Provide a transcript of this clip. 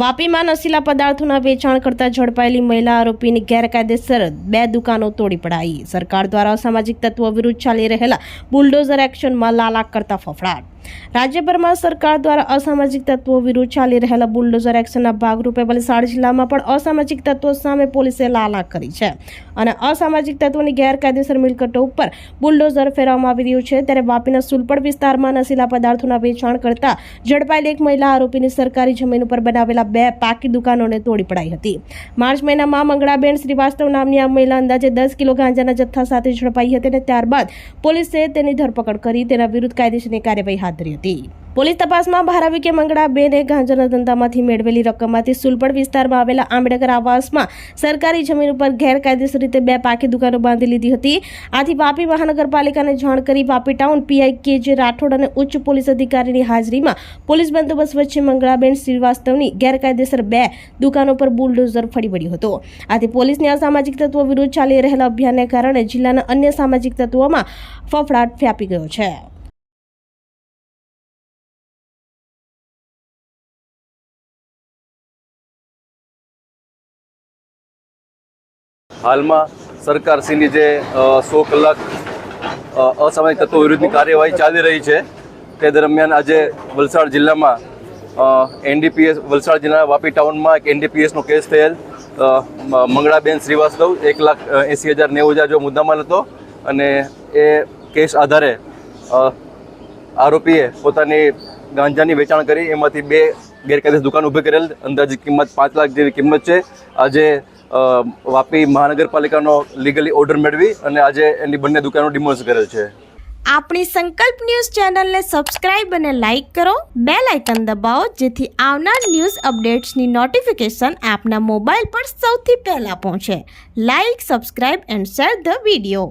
વાપીમાં નશીલા પદાર્થોના વેચાણ કરતા ઝડપાયેલી મહિલા આરોપીની ગેરકાયદેસર બે દુકાનો તોડી પડાઈ. સરકાર દ્વારા સામાજિક તત્વો વિરુદ્ધ ચાલી રહેલા બુલડોઝર એક્શનમાં લાલાક કરતા ફફડાટ. રાજ્યભરમાં સરકાર દ્વારા અસામાજિક તત્વો વિરુદ્ધ ચાલી રહેલા બુલડોઝર એક્શનના ભાગરૂપે વલસાડ જિલ્લામાં પણ અસામાજિક તત્વો સામે પોલીસે લાલા કરી છે. અને અસામાજિક તત્વોની ગેરકાયદેસર મિલકતો ઉપર બુલડોઝર ફેરવવામાં આવી રહ્યું છે. ત્યારે વાપીના સુલપડ વિસ્તારમાં નશીલા પદાર્થોના વેચાણ કરતા ઝડપાયેલી એક મહિલા આરોપીની સરકારી જમીન ઉપર બનાવેલા બે પાકી દુકાનોને તોડી પડાઈ હતી. માર્ચ મહિનામાં મંગળાબેન શ્રીવાસ્તવ નામની આ મહિલા અંદાજે દસ કિલો ગાંજાના જથ્થા સાથે ઝડપાઈ હતી અને ત્યારબાદ પોલીસે તેની ધરપકડ કરી, તેના વિરુદ્ધ કાયદેસરની કાર્યવાહી હાથ ધરી હતી. પોલીસ તપાસમાં આવી કે મંગળાબેને ગાંજાના ધંધામાંથી મેળવેલી રકમમાંથી સુલપડ વિસ્તારમાં આવેલા આંબેડકર આવાસમાં સરકારી જમીન ઉપર ગેરકાયદેસર રીતે બે પાકી દુકાનો બાંધી લીધી હતી. આથી વાપી મહાનગરપાલિકાને જાણ કરી વાપી ટાઉન પીઆઈ કે જે રાઠોડ અને ઉચ્ચ પોલીસ અધિકારીની હાજરીમાં પોલીસ બંદોબસ્ત વચ્ચે મંગળાબેન શ્રીવાસ્તવની ગેરકાયદેસર બે દુકાનો પર બુલડોઝર ફરી વળ્યો હતો. આથી પોલીસની અસામાજિક તત્વો વિરુદ્ધ ચાલી રહેલા અભિયાનને કારણે જિલ્લાના અન્ય સામાજિક તત્વોમાં ફફડાટ વ્યાપી ગયો છે. હાલમાં સરકારશ્રીની જે સો કલાક અસામાજિક તત્વો વિરુદ્ધની કાર્યવાહી ચાલી રહી છે, તે દરમિયાન આજે વલસાડ જિલ્લામાં એનડીપીએસ, વલસાડ જિલ્લાના વાપી ટાઉનમાં એક એનડીપીએસનો કેસ થયેલ મંગળાબેન શ્રીવાસ્તવ, એક લાખ એંસી હજાર નેવું હજાર જો મુદ્દામાલ હતો અને એ કેસ આધારે આરોપીએ પોતાની ગાંજાની વેચાણ કરી, એમાંથી બે ગેરકાયદેસર દુકાન ઊભી કરેલ અંદાજિત કિંમત પાંચ લાખ જેવી કિંમત છે. આજે વાપી મહાનગરપાલિકાનો લીગલી ઓર્ડર મેળવી અને આજે એની બંને દુકાનો ડિમોલ્સ કરેલ છે. આપણી સંકલ્પ ન્યૂઝ ચેનલને સબસ્ક્રાઇબ અને લાઇક કરો. બે લાઇકન દબાવો, જેથી આવનાર ન્યૂઝ અપડેટ્સની નોટિફિકેશન આપના મોબાઈલ પર સૌથી પહેલા પહોંચે. Like subscribe and share the video